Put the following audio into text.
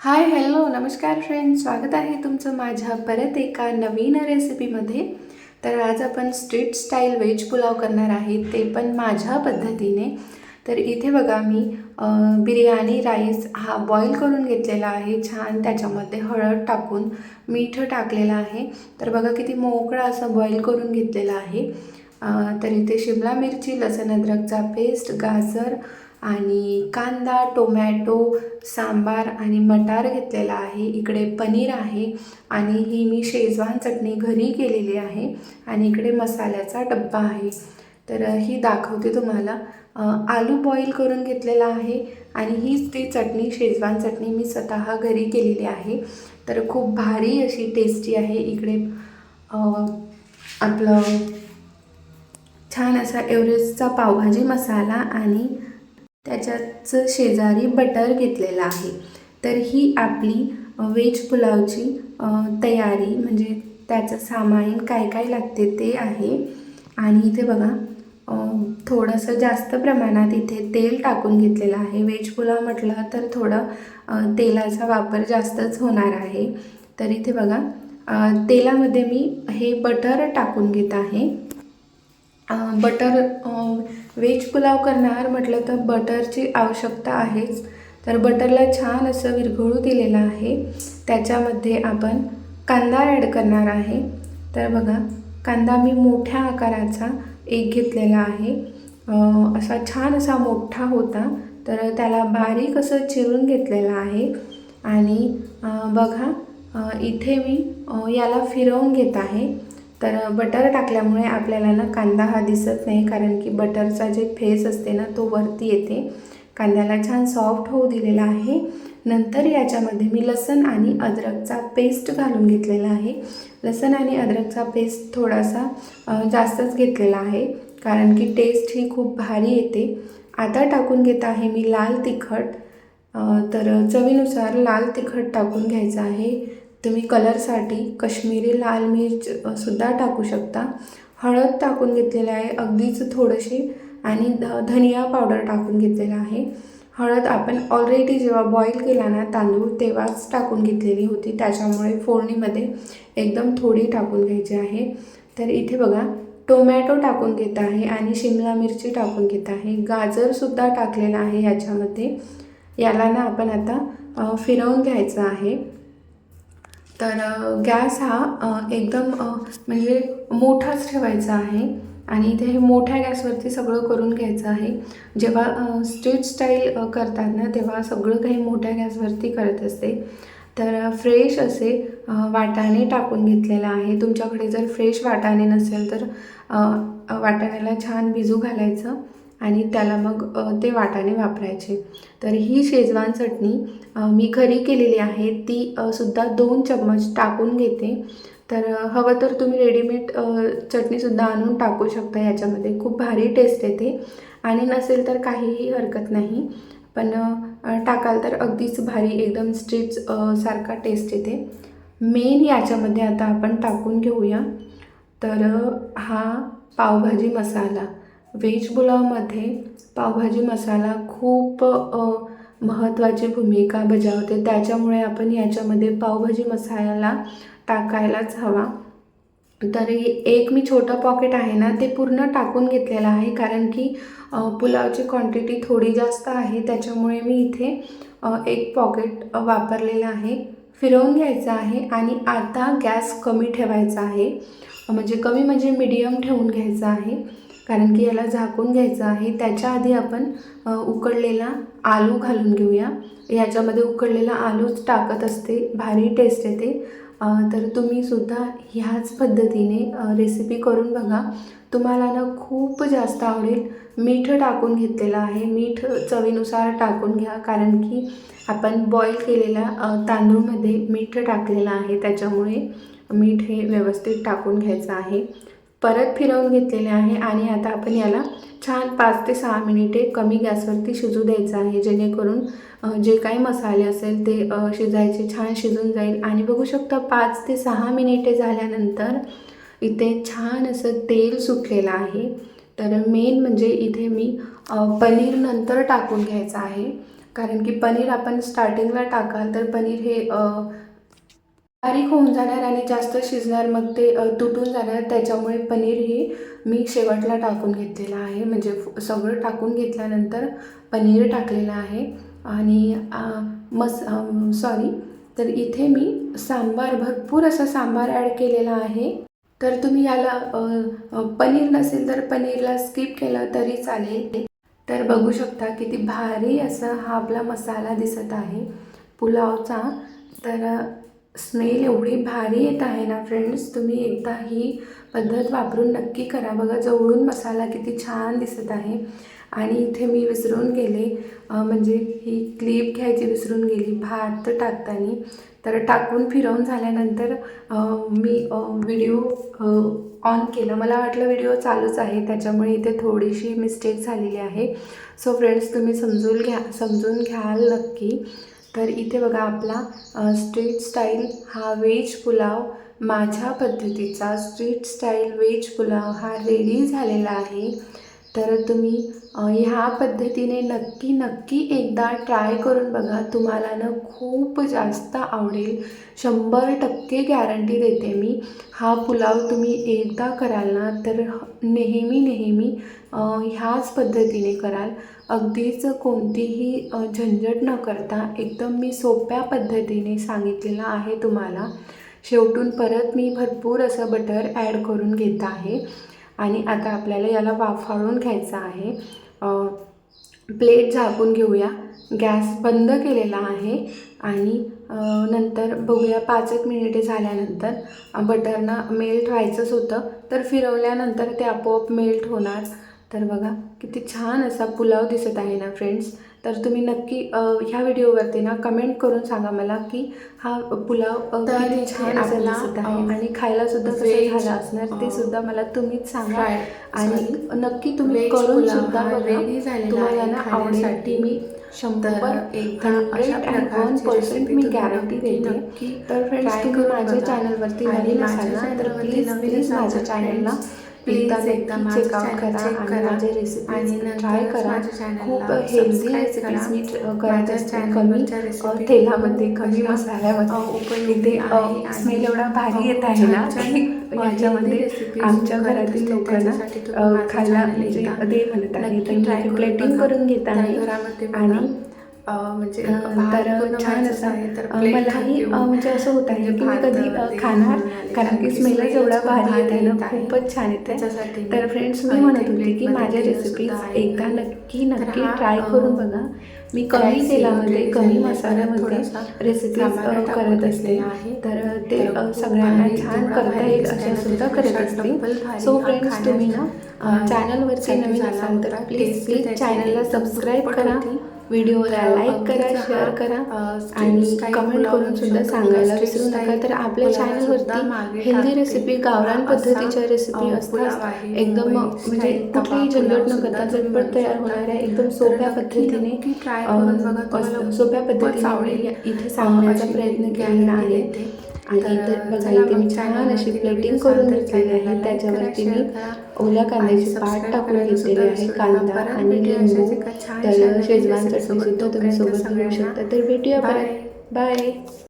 Hi hello नमस्कार friend स्वागत आहे तुमचं माझ्या परत एका नवीन रेसिपीमध्ये तर आज आपण स्ट्रीट स्टाईल व्हेज पुलाव करणार आहे ते पण माझ्या पद्धतीने. तर इथे बघा मी बिर्याणी राईस हा बॉईल करून घेतलेला आहे छान. त्याच्यामध्ये हळद टाकून मीठ टाकलेलं आहे. तर बघा किती मोकळा असं बॉईल करून घेतलेला आहे. तर इथे शिमला मिरची लसण अद्रकचा पेस्ट गाजर आणि कांदा टोमॅटो सांबार आणि मटार घेतलेला आहे. इकडे पनीर आहे आणि ही मी शेजवान चटणी घरी केलेली आहे आणि इकडे मसाल्याचा डब्बा आहे. तर ही दाखवते तुम्हाला. आलू बॉईल करून घेतलेला आहे आणि हीच ती चटणी शेजवान चटणी मी स्वतः घरी केलेली आहे. तर खूप भारी अशी टेस्टी आहे. इकडे आपलं छान असा एव्हरेस्टचा पावभाजी मसाला आणि त्याच्याच शेजारी बटर घेतलेलं आहे. तर ही आपली व्हेज पुलावची तयारी म्हणजे त्याचं सामान काय काय लागते ते आहे. आणि इथे बघा थोडंसं जास्त प्रमाणात इथे तेल टाकून घेतलेलं आहे. व्हेज पुलाव म्हटलं तर थोडं तेलाचा वापर जास्तच होणार आहे. तर इथे बघा तेलामध्ये मी हे बटर टाकून घेत आहे. बटर व्हेज पुलाव करणार म्हटलं तर बटरची आवश्यकता आहेच. तर बटरला छान असं विरघळू दिलेलं आहे. त्याच्यामध्ये आपण कांदा ॲड करणार आहे. तर बघा कांदा मी मोठ्या आकाराचा एक घेतलेला आहे. असा छान असा मोठा होता. तर त्याला बारीक असं चिरून घेतलेलं आहे. आणि बघा इथे मी याला फिरवून घेत आहे. तर बटर टाकल्यामुळे आपल्याला ना कांदा हा दिसत नाही कारण की बटरचा जे फेस असते ना तो वरती येते. कांद्याला छान सॉफ्ट होऊ दिलेला आहे. नंतर याच्यामध्ये मी लसण आणि अद्रकचा पेस्ट घालून घेतलेला आहे. लसण आणि अद्रकचा पेस्ट थोडासा जास्तच घेतलेला आहे कारण की टेस्ट ही खूप भारी येते. आता टाकून घेत आहे मी लाल तिखट. तर चवीनुसार लाल तिखट टाकून घ्यायचं आहे. तुम्ही कलरसाठी कश्मीरी लाल मिर्च सुद्धा टाकू शकता. हळद टाकून घेतलेलं आहे अगदीच थोडीशी आणि ध धनिया पावडर टाकून घेतलेला आहे. हळद आपण ऑलरेडी जेव्हा बॉईल केला ना तांदूळ तेव्हाच टाकून घेतलेली होती. त्याच्यामुळे फोडणीमध्ये एकदम थोडी टाकून घ्यायची आहे. तर इथे बघा टोमॅटो टाकून घेत आहे आणि शिमला मिरची टाकून घेत आहे. गाजरसुद्धा टाकलेलं आहे याच्यामध्ये. याला ना आपण आता फिरवून घ्यायचं आहे. तर गॅस हा एकदम म्हणजे मोठाच ठेवायचा आहे आणि इथे हे मोठ्या गॅसवरती सगळं करून घ्यायचं आहे. जेव्हा स्ट्रीट स्टाईल करतात ना तेव्हा सगळं काही मोठ्या गॅसवरती करत असते. तर फ्रेश असे वाटाणे टाकून घेतलेलं आहे. तुमच्याकडे जर फ्रेश वाटाणे नसेल तर वाटाण्याला छान भिजू घालायचं. आणि त्याला मग ते वाटाणे वापरायचे. तर ही शेजवान चटणी मी घरी केलेली आहे. ती सुद्धा दोन चम्मच टाकून घेते. तर हवं तर तुम्ही रेडीमेड चटणीसुद्धा आणून टाकू शकता याच्यामध्ये. खूप भारी टेस्ट येते. आणि नसेल तर काहीही हरकत नाही. पण टाकाल तर अगदीच भारी एकदम स्ट्रीट सारखा टेस्ट येते. मेन याच्यामध्ये आता आपण टाकून घेऊया. तर हा पावभाजी मसाला. व्हेज पुलावमध्ये पावभाजी मसाला खूप महत्त्वाची भूमिका बजावते. त्याच्यामुळे आपण याच्यामध्ये पावभाजी मसाला टाकायलाच हवा. तरी एक मी छोटं पॉकेट आहे ना ते पूर्ण टाकून घेतलेलं आहे. कारण की पुलावची क्वांटिटी थोडी जास्त आहे. त्याच्यामुळे मी इथे एक पॉकेट वापरलेलं आहे. फिरवून घ्यायचं आहे आणि आता गॅस कमी ठेवायचा आहे. म्हणजे कमी म्हणजे मिडियम ठेवून घ्यायचं आहे. कारण की याला झाकून घ्यायचं आहे. त्याच्या आधी आपण उकडलेला आलू घालून घेऊया. याच्यामध्ये उकडलेला आलूच टाकत असते. भारी टेस्ट येते. तर तर तुम्हीसुद्धा ह्याच पद्धतीने रेसिपी करून बघा. तुम्हाला ना खूप जास्त आवडेल. मीठ टाकून घेतलेलं आहे. मीठ चवीनुसार टाकून घ्या. कारण की आपण बॉईल केलेल्या तांदूळमध्ये मीठ टाकलेलं आहे. त्याच्यामुळे मीठ हे व्यवस्थित टाकून घ्यायचं आहे. परत फिरवून घेतलेले आहे आणि आता आपण याला छान पाच ते सहा मिनिटे कमी गॅसवरती शिजू द्यायचं आहे. जेणेकरून जे काही मसाले असेल ते शिजायचे छान शिजून जाईल. आणि बघू शकता पाच ते सहा मिनिटे झाल्यानंतर इथे छान असं तेल सुटलेलं आहे. तर मेन म्हणजे इथे मी पनीर नंतर टाकून घ्यायचं आहे. कारण की पनीर आपण स्टार्टिंगला टाकाल तर पनीर हे बारीक होऊन जाणार आणि जास्त शिजणार मग ते तुटून जाणार. त्याच्यामुळे पनीर हे मी शेवटला टाकून घेतलेलं आहे. म्हणजे सगळं टाकून घेतल्यानंतर पनीर टाकलेलं आहे. आणि मस सॉरी तर इथे मी सांबार भरपूर असा सांबार ॲड केलेला आहे. तर तुम्ही याला पनीर नसेल तर पनीरला स्किप केलं तरी चालेल. तर बघू शकता किती भारी असा हा आपला मसाला दिसत आहे. पुलावचा. तर स्मेल एवढी भारी येत आहे ना फ्रेंड्स तुम्ही एकदा ही पद्धत वापरून नक्की करा. बघा जवळून मसाला किती छान दिसत आहे. आणि इथे मी विसरून गेले. म्हणजे ही क्लिप घ्यायची विसरून गेली. भात टाकताना. तर टाकून फिरवून झाल्यानंतर मी व्हिडिओ ऑन केलं. मला वाटलं व्हिडिओ चालूच आहे. त्याच्यामुळे इथे थोडीशी मिस्टेक झालेली आहे. सो फ्रेंड्स तुम्ही समजून घ्या समजून घ्याल नक्की. तर इथे बघा आपला स्ट्रीट स्टाईल हा व्हेज पुलाव माझ्या पद्धतीचा. स्ट्रीट स्टाईल व्हेज पुलाव हा रेडी झालेला आहे. तर तुम्ही ह्या पद्धतीने नक्की नक्की एकदा ट्राय करून बघा. तुम्हाला ना खूप जास्त आवडेल. शंभर टक्के गॅरंटी देते मी. हा पुलाव तुम्ही एकदा कराल ना तर नेहमी नेहमी ह्याच पद्धतीने कराल. अगदीच कोणतीही झंझट न करता एकदम मी सोप्या पद्धतीने सांगितलेलं आहे तुम्हाला. शेवटून परत मी भरपूर असं बटर ॲड करून घेत आहे. आणि आता आपल्याला याला वाफाळून घ्यायचं आहे. प्लेट झाकून घेऊया. गॅस बंद केलेला आहे. आणि नंतर बघूया पाच एक मिनिटे झाल्यानंतर बटरना मेल्ट व्हायचंच होतं. तर फिरवल्यानंतर ते आपोआप मेल्ट होणार. तर बघा किती छान असा पुलाव दिसत आहे ना फ्रेंड्स? तर तुम्ही नक्की ह्या व्हिडिओवरती ना कमेंट करून सांगा मला की हा पुलाव किती छान आपला, आहे आणि खायला सुद्धा कसं झालं असणार ते सुद्धा मला तुम्हीच सांगा आणि नक्की तुम्ही करून सुद्धा तुम्हाला ना. ती मी शंभर hundred and one percent me guarantee देते तर फ्रेंड्स तुम्ही माझ्या. चॅनलवरती नवीन असाल ना तर प्लीज प्लीज माझ्या चॅनलला friends, एकदा चेकआउट करा आणि. माझे आणि रेसिपीज नंतरच ट्राय करा खूप हेल्दी रेसिपीज. मी करत असते कमी तेलामध्ये कमी मसाल्यामध्ये उपयोगी इथे आणि स्मेल एवढा भारी येत आहे ना recipes आमच्या घरातील. लोकांना खायला म्हणजे दे म्हणत आहे प्लेटिंग. करून घेत आहे आणि म्हणजे तर छान असं आहे, तर मलाही म्हणजे असं होत आहे म्हणजे की मी कधी खाणार. कारण की स्मेलच एवढा भारी येत आहे ना खूपच छान येते त्याच्यासाठी तर फ्रेंड्स मी म्हणत होते की माझ्या रेसिपीज. एकदा नक्की नक्की ट्राय करून बघा मी कमी तेलामध्ये कमी. मसाल्यामध्ये रेसिपीज टाकून करत असते. तर ते सगळ्यांना छान करता येईल अशा ना, सुद्धा करत असते सो फ्रेंड्स तुम्ही ना चॅनलवरती नवीन असाल तर. प्लीज प्लीज चॅनलला सबस्क्राईब करा. व्हिडिओला लाईक करा शेअर करा आणि कमेंट करून सुद्धा. सांगायला विसरू नका तर आपल्या चॅनलवरती हेल्दी. रेसिपी गावरान पद्धतीच्या रेसिपी असतात. एकदम म्हणजे कुठलीही झंझट न करता झटपट तयार. होणाऱ्या एकदम सोप्या पद्धतीने सोप्या पद्धतीने इथे सांगण्याचा प्रयत्न केलेला आहे. आणि तर बघा इथे मी छान अशी प्लेटिंग करून घेतलेली आहे त्याच्यावरती मी. ओल्या कांद्याची पाट टाकून घेतलेली आहे. कांदा आणि लिंबू तर नवीन शेजवान चटणी. सुद्धा तुम्ही सोबत घेऊ शकता तर भेटूया. परत बाय